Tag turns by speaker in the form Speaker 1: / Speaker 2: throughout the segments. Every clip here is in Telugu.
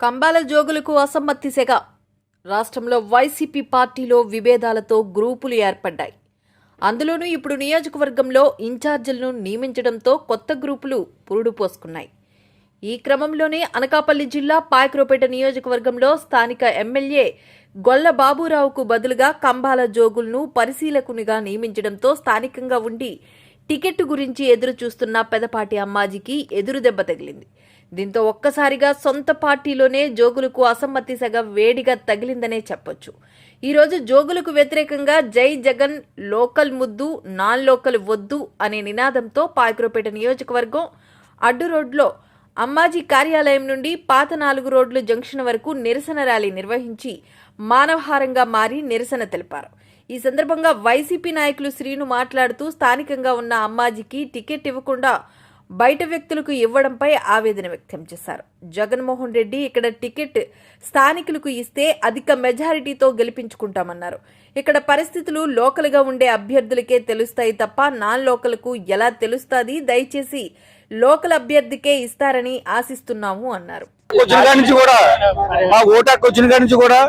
Speaker 1: కంబాల జోగులకు అసమ్మతి సెగ. రాష్ట్రంలో వైసీపీ పార్టీలో విభేదాలతో గ్రూపులు ఏర్పడ్డాయి. అందులోనూ ఇప్పుడు నియోజకవర్గంలో ఇన్ఛార్జీలను నియమించడంతో కొత్త గ్రూపులు పురుడు పోసుకున్నాయి. ఈ క్రమంలోనే అనకాపల్లి జిల్లా పాయక్రోపేట నియోజకవర్గంలో స్థానిక ఎమ్మెల్యే గొల్ల బాబురావుకు బదులుగా కంబాల జోగులను పరిశీలకునిగా నియమించడంతో స్థానికంగా ఉండి టికెట్ గురించి ఎదురు చూస్తున్న పెదపాటి అమ్మాజీకి ఎదురు దెబ్బ తగిలింది. దీంతో ఒక్కసారిగా సొంత పార్టీలోనే జోగులకు అసమ్మతి సగ వేడిగా తగిలిందనే చెప్పొచ్చు. ఈరోజు జోగులకు వ్యతిరేకంగా జై జగన్ లోకల్ ముద్దు నాన్ లోకల్ వద్దు అనే నినాదంతో పాయకురపేట నియోజకవర్గం అడ్డు రోడ్లో అమ్మాజీ కార్యాలయం నుండి పాత నాలుగు రోడ్లు జంక్షన్ వరకు నిరసన ర్యాలీ నిర్వహించి మానవహారంగా మారి నిరసన తెలిపారు. ఈ సందర్భంగా వైసీపీ నాయకులు శ్రీను మాట్లాడుతూ స్థానికంగా ఉన్న అమ్మాజీకి టికెట్ ఇవ్వకుండా బయట వ్యక్తులకు ఇవ్వడంపై ఆవేదన వ్యక్తం చేశారు. జగన్మోహన్ రెడ్డి ఇక్కడ టికెట్ స్థానికులకు ఇస్తే అధిక మెజారిటీతో గెలిపించుకుంటామన్నారు. ఇక్కడ పరిస్థితులు లోకల్గా ఉండే అభ్యర్థులకే తెలుస్తాయి తప్ప నాన్ లోకల్కు ఎలా తెలుస్తుంది? దయచేసి లోకల్ అభ్యర్థికే ఇస్తారని ఆశిస్తున్నాము అన్నారు.
Speaker 2: నుంచి కూడా మా ఓటాకు వచ్చిన నుంచి కూడా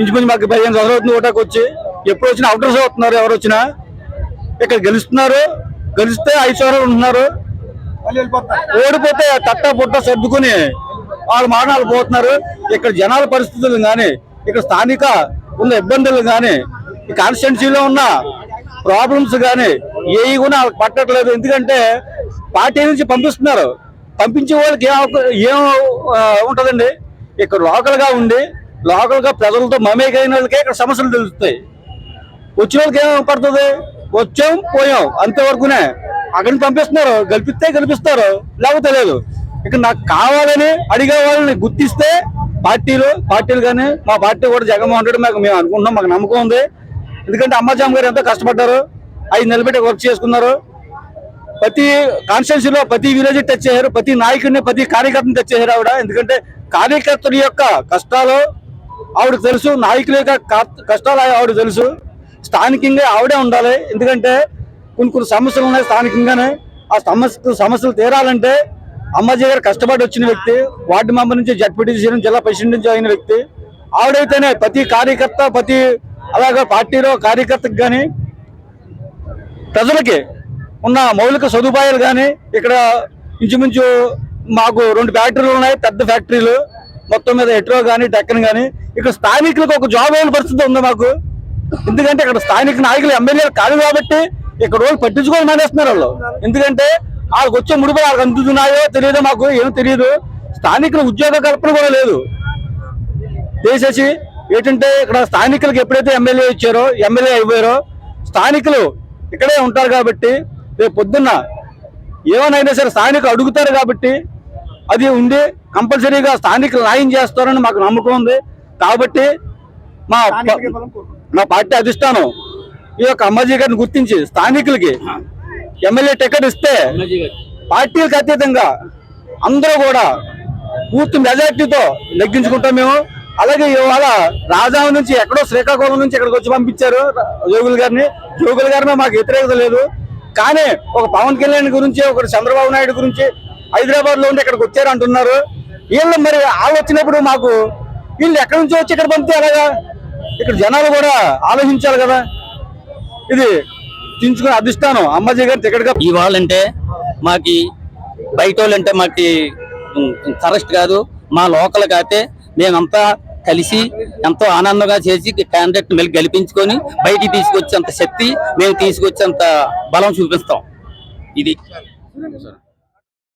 Speaker 2: ఇంచుమించు మాకు పదిహేను సంవత్సరాలు అవుతుంది ఓటాకు వచ్చి. ఎప్పుడు వచ్చినా అవుటర్స్ అవుతున్నారు ఎవరు వచ్చినా. ఇక్కడ గెలుస్తున్నారు గెలిస్తే ఐదు సంవత్సరాలు ఉంటున్నారు ఓడిపోతే తట్ట పుట్ట సర్దుకుని వాళ్ళు మారణాలు పోతున్నారు. ఇక్కడ జనాల పరిస్థితులు కానీ ఇక్కడ స్థానిక ఉన్న ఇబ్బందులు కానీ ఈ కాన్స్టిట్యున్సీలో ఉన్న ప్రాబ్లమ్స్ కానీ ఏవి కూడా వాళ్ళకి పట్టట్లేదు. ఎందుకంటే పార్టీ నుంచి పంపిస్తున్నారు. పంపించే వాళ్ళకి ఏం ఏం ఉంటుందండి? ఇక్కడ లోకల్గా ఉండి లోకల్గా ప్రజలతో మమేకైన వాళ్ళకే ఇక్కడ సమస్యలు తెలుస్తాయి. వచ్చిన వాళ్ళకి ఏం పడుతుంది? వచ్చాం పోయాం. అంతవరకునే అక్కడికి పంపిస్తున్నారు గెలిపిస్తే గెలిపిస్తారు లేకపోతే లేదు. ఇక్కడ నాకు కావాలని అడిగే వాళ్ళని గుర్తిస్తే పార్టీలు పార్టీలు కానీ మా పార్టీ కూడా జగన్మోహన్ రెడ్డి మాకు మేము అనుకుంటున్నాం మాకు నమ్మకం ఉంది. ఎందుకంటే అమ్మాజామ్ గారు ఎంతో కష్టపడ్డారు ఐదు నిలబెట్టి వర్క్ చేసుకున్నారు. ప్రతి కాన్స్టిట్యున్సీలో ప్రతి విలేజ్ టచ్ చేశారు ప్రతి నాయకుడిని ప్రతి కార్యకర్తని టచ్ చేశారు ఆవిడ. ఎందుకంటే కార్యకర్తల యొక్క కష్టాలు ఆవిడ తెలుసు నాయకుల యొక్క కష్టాలు ఆవిడ తెలుసు. స్థానికంగా ఆవిడే ఉండాలి. ఎందుకంటే కొన్ని కొన్ని సమస్యలు ఉన్నాయి స్థానికంగానే. ఆ సమస్య సమస్యలు తీరాలంటే అమ్మాజీ గారు కష్టపడి వచ్చిన వ్యక్తి వార్డు మెంబర్ నుంచి జడ్పీటీసీ నుంచి జిల్లా ప్రెసిడెంట్ నుంచి అయిన వ్యక్తి. ఆవిడైతేనే ప్రతి కార్యకర్త ప్రతి అలాగే పార్టీలో కార్యకర్తకు కానీ ప్రజలకి ఉన్న మౌలిక సదుపాయాలు కానీ ఇక్కడ ఇంచుమించు మాకు రెండు ఫ్యాక్టరీలు ఉన్నాయి పెద్ద ఫ్యాక్టరీలు. మొత్తం మీద ఎట్రో కానీ టెక్కన్ కానీ ఇక్కడ స్థానికులకు ఒక జాబ్ అయిన పరిస్థితి ఉంది మాకు. ఎందుకంటే ఇక్కడ స్థానిక నాయకులు ఎమ్మెల్యేలు కాదు కాబట్టి ఇక్కడ రోజు పట్టించుకొని మానేస్తున్నారు వాళ్ళు. ఎందుకంటే వాళ్ళకి వచ్చే ముడుపులు వాళ్ళకి అందుతున్నాయో తెలియదో మాకు ఏం తెలియదు. స్థానికుల ఉద్యోగ కల్పన కూడా లేదు. చేసేసి ఏంటంటే ఇక్కడ స్థానికులకు ఎప్పుడైతే ఎమ్మెల్యే ఇచ్చారో ఎమ్మెల్యే అయిపోయారో స్థానికులు ఇక్కడే ఉంటారు కాబట్టి రేపు పొద్దున్న ఏమైనా సరే స్థానికులు అడుగుతారు కాబట్టి అది ఉండి కంపల్సరీగా స్థానికులు న్యాయం చేస్తారని మాకు నమ్మకం ఉంది. కాబట్టి మా మా పార్టీ అధిష్టానం ఈ యొక్క అమ్మాజీ గారిని గుర్తించి స్థానికులకి ఎమ్మెల్యే టికెట్ ఇస్తే పార్టీలకు అతీతంగా అందరూ కూడా పూర్తి మెజార్టీతో నెగ్గించుకుంటాం మేము. అలాగే ఇవాళ రాజాం నుంచి ఎక్కడో శ్రీకాకుళం నుంచి ఇక్కడికి వచ్చి పంపించారు జోగులు గారిని. జోగులు గారి మాకు వ్యతిరేకత లేదు. కానీ ఒక పవన్ కళ్యాణ్ గురించి ఒక చంద్రబాబు నాయుడు గురించి హైదరాబాద్లో ఉండి ఇక్కడికి వచ్చారు అంటున్నారు. వీళ్ళు మరి వాళ్ళు వచ్చినప్పుడు మాకు వీళ్ళు ఎక్కడి నుంచో వచ్చి ఇక్కడ పంపితే అలాగా ఇక్కడ జనాలు కూడా ఆలోచించాలి కదా. ఇది దించుకుని అధిష్టానం. అమ్మాజీ గారి టికెట్గా
Speaker 3: ఇవాళంటే మాకి బయట వాళ్ళంటే మాకి కరెక్ట్ కాదు. మా లోకల్ అయితే మేమంతా కలిసి ఎంతో ఆనందంగా చేసి క్యాండిడేట్ మళ్ళీ గెలిపించుకొని బయటికి తీసుకొచ్చేంత శక్తి మేము తీసుకొచ్చేంత బలం చూపిస్తాం. ఇది.